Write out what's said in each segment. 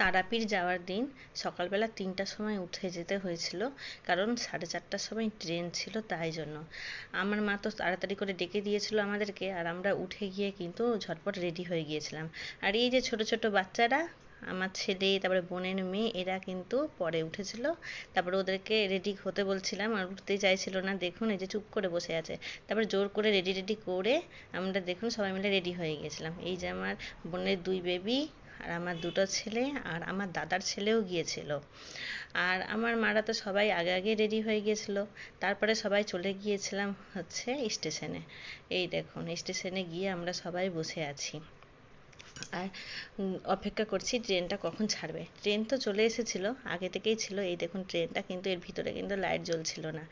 তারাপীঠ যাওয়ার দিন সকালবেলা তিনটার সময় উঠে যেতে হয়েছিল, কারণ সাড়ে চারটার সময় ট্রেন ছিল তাই জন্য। আমার মা তো তাড়াতাড়ি করে ডেকে দিয়েছিল আমাদেরকে, আর আমরা উঠে গিয়ে কিন্তু ঝটপট রেডি হয়ে গিয়েছিলাম। আর এই যে ছোট ছোট বাচ্চারা, আমার ছেলে, তারপরে বোনের মেয়ে, এরা কিন্তু পরে উঠেছিল। তারপরে ওদেরকে রেডি হতে বলছিলাম, আর উঠতেই চাইছিল না। দেখুন, এই যে চুপ করে বসে আছে। তারপরে জোর করে রেডি রেডি করে আমরা দেখুন সবাই মিলে রেডি হয়ে গিয়েছিলাম। এই যে আমার বোনের দুই বেবি আর আমার দুটো ছেলে আর আমার দাদার ছেলেও গিয়েছিল। আর আমার মারা তো সবাই আগে আগে রেডি হয়ে গিয়েছিল। তারপরে সবাই চলে গিয়েছিলাম হচ্ছে স্টেশনে এই দেখুন স্টেশনে গিয়ে আমরা সবাই বসে আছি। আর অপেক্ষা করছি ট্রেনটা কখন ছাড়বে। ট্রেন তো চলে এসেছিল, আগে থেকেই ছিল এই দেখুন ট্রেনটা, কিন্তু এর ভিতরে কিন্তু লাইট জ্বলছিল না।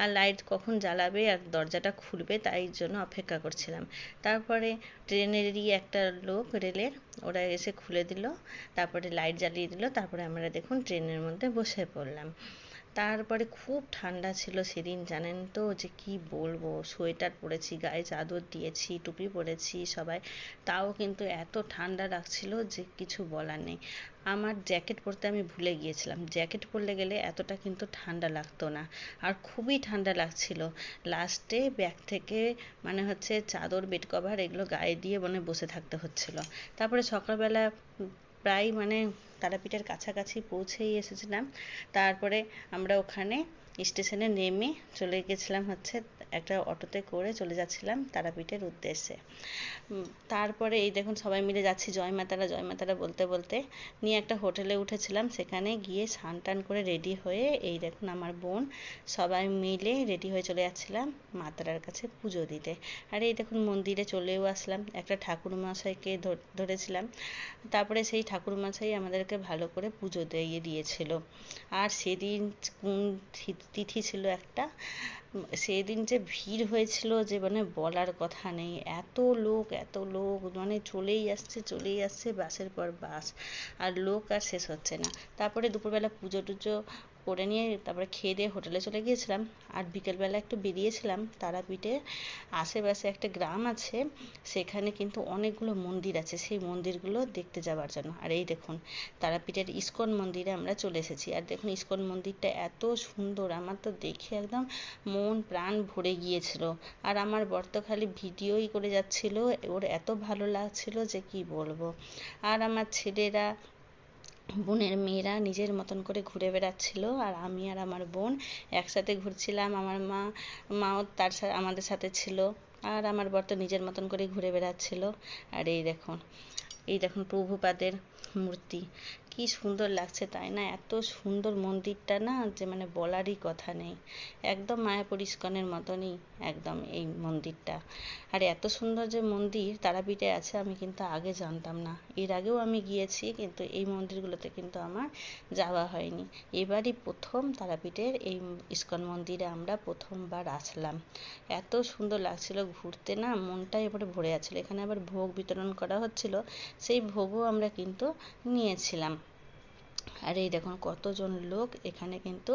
আর লাইট কখন জ্বালাবে আর দরজাটা খুলবে তাই জন্য অপেক্ষা করছিলাম। তারপরে ট্রেনেরই একটা লোক রেলের, ওরা এসে খুলে দিল, তারপরে লাইট জ্বালিয়ে দিল, তারপরে আমরা দেখুন ট্রেনের মধ্যে বসে পড়লাম। তারপরে খুব ঠান্ডা ছিল সেদিন, জানেন তো? যে কি বলব? সোয়েটার পরেছি, গায়ে চাদর দিয়েছি, টুপি পরেছি সবাই। তাও কিন্তু এত ঠান্ডা লাগছিল যে কিছু বলার নেই। আমার জ্যাকেট পরতে আমি ভুলে গিয়েছিলাম। জ্যাকেট পরলে গেলে এতটা কিন্তু ঠান্ডা লাগতো না। আর খুবই ঠান্ডা লাগছিল। লাস্টে ব্যাগ থেকে মানে হচ্ছে চাদর, বেড কভার এগুলো গায়ে দিয়ে মানে বসে থাকতে হচ্ছিল। তারপরে সকালবেলা প্রায় মানে তারাপীঠের কাছাকাছি পৌঁছেই এসেছিলাম। তারপরে আমরা ওখানে স্টেশনে নেমে চলে গেছিলাম হচ্ছে একটা অটোতে করে চলে যাচ্ছিলাম তারাপীঠের উদ্দেশ্যে। তারপরে এই দেখুন সবাই মিলে যাচ্ছি জয় মাতারা জয় মাতারা বলতে বলতে নিয়ে একটা হোটেলে উঠেছিলাম। সেখানে গিয়ে স্নান টান করে রেডি হয়ে এই দেখুন আমার বোন সবাই মিলে রেডি হয়ে চলে যাচ্ছিলাম মা তারার কাছে পুজো দিতে। আর এই দেখুন মন্দিরে চলেও আসলাম, একটা ঠাকুর মশাইকে ধরেছিলাম। তারপরে সেই ঠাকুর মশাই আমাদেরকে ভালো করে পুজো দিয়ে দিয়েছিল। আর সেদিন কোন তিথি ছিল একটা সেদিন যে ভিড় হয়েছিল যে মানে বলার কথা নেই, এত লোক এত লোক মানে চলেই আসছে চলেই আসছে, বাসের পর বাস, আর লোক আর শেষ হচ্ছে না। তারপরে দুপুরবেলা পুজো টুজো করে নিয়ে তারপরে খেয়ে দিয়ে হোটেলে চলে গিয়েছিলাম। আর বিকেলবেলা একটু বেরিয়েছিলাম, তারাপীঠে আশেপাশে একটা গ্রাম আছে, সেখানে কিন্তু অনেকগুলো মন্দির আছে। সেই মন্দিরগুলো দেখতে যাওয়ার জন্য। আর এই দেখুন, তারাপীঠের ইস্কন মন্দিরে আমরা চলে এসেছি। আর দেখুন, ইস্কন মন্দিরটা এত সুন্দর, আমার তো দেখে একদম মন প্রাণ ভরে গিয়েছিল। আর আমার বর তো খালি ভিডিওই করে যাচ্ছিল, ওর এত ভালো লাগছিল যে কি বলব। আর আমার ছেলেরা বোনের মেয়েরা নিজের মতন করে ঘুরে বেড়াচ্ছিল আর আমি আর আমার বোন একসাথে ঘুরছিলাম। আমার মা, মাও তার সাথে আমাদের সাথে ছিল আর আমার বর তো নিজের মতন করে ঘুরে বেড়াচ্ছিল। আর এই দেখুন এই দেখুন প্রভুপাদের মূর্তি। কি সুন্দর লাগছে তাই না? এত সুন্দর মন্দিরটা না যে মানে বলারই কথা নেই। একদম মায়াপুর ইস্কনের মতনই একদম এই মন্দিরটা। আর এত সুন্দর যে মন্দির তারাপীঠে আছে আমি কিন্তু আগে জানতাম না। এর আগেও আমি গিয়েছি কিন্তু এই মন্দিরগুলোতে কিন্তু আমার যাওয়া হয়নি। এবারই প্রথম তারাপীঠের এই ইস্কন মন্দিরে আমরা প্রথমবার আসলাম। এত সুন্দর লাগছিল ঘুরতে না, মনটাই এবারে ভরে যাচ্ছিল। এখানে আবার ভোগ বিতরণ করা হচ্ছিল, সেই ভোগও আমরা কিন্তু নিয়েছিলাম। আর এই দেখুন কতজন লোক এখানে কিন্তু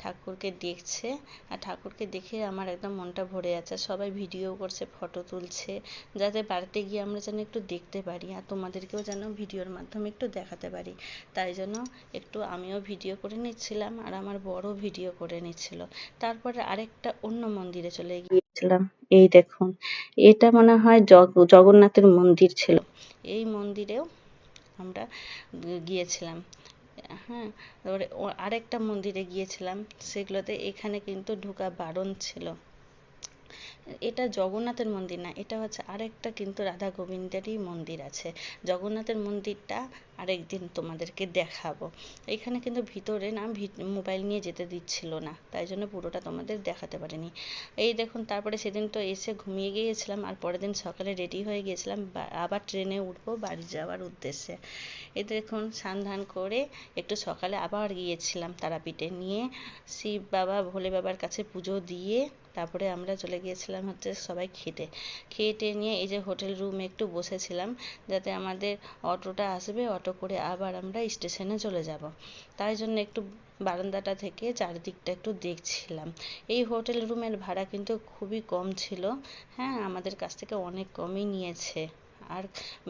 ঠাকুরকে দেখছে। আর ঠাকুরকে দেখে আমার একদম মনটা ভরে যাচ্ছে। সবাই ভিডিও করছে ফটো তুলছে, যাতে বাড়িতে গিয়ে আমরা যেন একটু দেখতে পারি আর তোমাদেরকেও যেন ভিডিওর মাধ্যমে একটু দেখাতে পারি। তাই জন্য একটু আমিও ভিডিও করে নিচ্ছিলাম আর আমার বড় ভিডিও করে নিচ্ছিল। তারপরে আরেকটা অন্য মন্দিরে চলে গিয়েছিলাম। এই দেখুন, এটা মনে হয় জগন্নাথের মন্দির ছিল। এই মন্দিরেও আমরা গিয়েছিলাম। হ্যাঁ তারপরে আরেকটা মন্দিরে গিয়েছিলাম সেগুলোতে এখানে কিন্তু ঢোকা বারণ ছিল। এটা জগন্নাথের মন্দির না, এটা হচ্ছে আরেকটা কিন্তু রাধা গোবিন্দেরই মন্দির আছে। জগন্নাথের মন্দিরটা আরেকদিন তোমাদেরকে দেখাবো। এখানে কিন্তু ভিতরে না মোবাইল নিয়ে যেতে দিচ্ছিল না, তাই জন্য পুরোটা তোমাদের দেখাতে পারিনি। এই দেখুন, তারপরে সেদিন তো এসে ঘুমিয়ে গিয়েছিলাম, আর পরের দিন সকালে রেডি হয়ে গিয়েছিলাম আবার ট্রেনে উঠবো বাড়ি যাওয়ার উদ্দেশ্যে। এই দেখুন স্নান ধান করে একটু সকালে আবার গিয়েছিলাম তারাপীঠে নিয়ে। শিব বাবা, ভোলে বাবার কাছে পুজো দিয়ে তারপরে আমরা চলে গিয়েছিলাম হচ্ছে সবাই খেতে। খেয়ে টেয়ে নিয়ে এই যে হোটেল রুমে একটু বসেছিলাম, যাতে আমাদের অটোটা আসবে, অটো করে আবার আমরা স্টেশনে চলে যাব। তাই জন্য একটু বারান্দাটা থেকে চারিদিকটা একটু দেখছিলাম। এই হোটেল রুমের ভাড়া কিন্তু খুবই কম ছিল। হ্যাঁ আমাদের কাছ থেকে অনেক কমই নিয়েছে। আর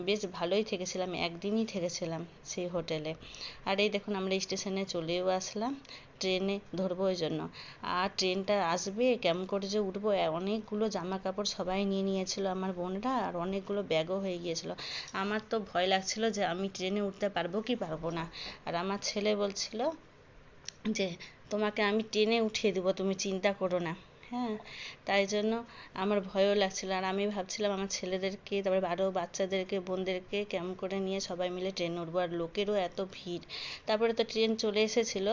বেশ ভালোই থেকেছিলাম, একদিনই থেকেছিলাম সেই হোটেলে আর এই দেখুন আমরা স্টেশনে চলেও আসলাম ট্রেনে ধরবো ওই জন্য। আর ট্রেনটা আসবে, কেমন করে যে উঠবো অনেকগুলো জামা কাপড় সবাই নিয়ে নিয়েছিল আমার বোনরা, আর অনেকগুলো ব্যাগও হয়ে গিয়েছিল। আমার তো ভয় লাগছিল যে আমি ট্রেনে উঠতে পারব কি পারব না। আর আমার ছেলে বলছিল যে, তোমাকে আমি ট্রেনে উঠিয়ে দেবো, তুমি চিন্তা করো না। হ্যাঁ তাই জন্য আমার ভয়ও লাগছিল। আর আমি ভাবছিলাম আমার ছেলেদেরকে, তারপরে আরও বাচ্চাদেরকে, বোনদেরকে কেমন করে নিয়ে সবাই মিলে ট্রেন উঠবো। আর লোকেরও এত ভিড়। তারপরে তো ট্রেন চলে এসেছিল।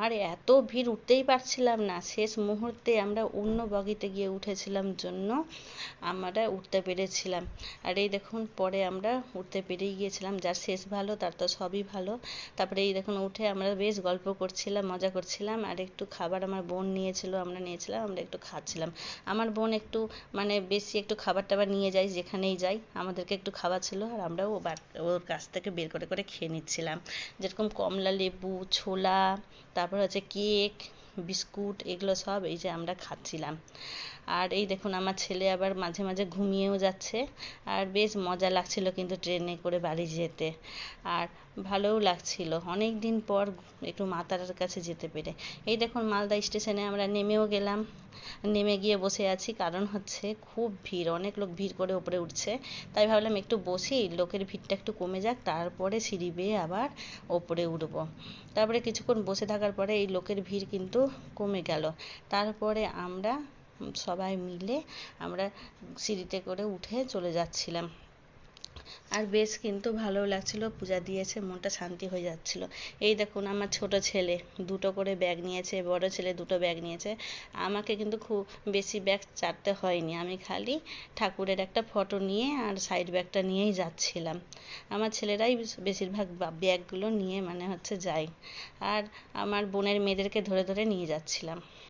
আর এত ভিড় উঠতেই পারছিলাম না। শেষ মুহূর্তে আমরা অন্য বগিতে গিয়ে উঠেছিলাম জন্য আমরা উঠতে পেরেছিলাম। আর এই দেখুন, পরে আমরা উঠতে পেরেই গিয়েছিলাম। যার শেষ ভালো, তার তো সবই ভালো। তারপরে এই দেখুন, উঠে আমরা বেশ গল্প করছিলাম, মজা করছিলাম। আর একটু খাবার আমার বোন নিয়েছিল, আমরা নিয়েছিলাম, আমরা একটু খাচ্ছিলাম। আমার বোন একটু মানে বেশি একটু খাবার টাবার নিয়ে যায়, যেখানেই যাই আমাদেরকে একটু খাওয়া ছিল আর আমরাও ওর কাছ থেকে বের করে করে খেয়ে নিচ্ছিলাম। যেরকম কমলা লেবু, ছোলা, তারপর হচ্ছে কেক, বিস্কুট, এগুলো সব এই যে আমরা খাচ্ছিলাম। আর এই দেখুন, আমার ছেলে আবার মাঝে মাঝে ঘুমিয়েও যাচ্ছে। আর বেশ মজা লাগছিল কিন্তু ট্রেনে করে বাড়ি যেতে। আর ভালোও লাগছিল। অনেক দিন পর একটু মা তারার কাছে যেতে পেরে। এই দেখুন, মালদা স্টেশনে আমরা নেমেও গেলাম। নেমে গিয়ে বসে আছি, কারণ হচ্ছে খুব ভিড়, অনেক লোক ভিড় করে ওপরে উঠছে। তাই ভাবলাম একটু বসি, লোকের ভিড়টা একটু কমে যাক, তারপরে সিঁড়ি বেয়ে আবার ওপরে উঠবো। তারপরে কিছুক্ষণ বসে থাকার পরে এই লোকের ভিড় কিন্তু কমে গেল। তারপরে আমরা সবাই মিলে আমরা সিঁড়িতে করে উঠে চলে যাচ্ছিলাম। আর বেশ কিন্তু ভালো লাগছিল, পূজা দিয়েছে, মনটা শান্তি হয়ে যাচ্ছিল। এই দেখুন, আমার ছোট ছেলে দুটো করে ব্যাগ নিয়েছে, বড় ছেলে দুটো ব্যাগ নিয়েছে। আমাকে কিন্তু খুব বেশি ব্যাগ চারতে হয়নি। আমি খালি ঠাকুরের একটা ফটো নিয়ে আর সাইড ব্যাগটা নিয়েই যাচ্ছিলাম। আমার ছেলেরাই বেশিরভাগ ব্যাগগুলো নিয়ে মানে হচ্ছে যায়। আর আমার বোনের মেয়েদেরকে ধরে ধরে নিয়ে যাচ্ছিলাম।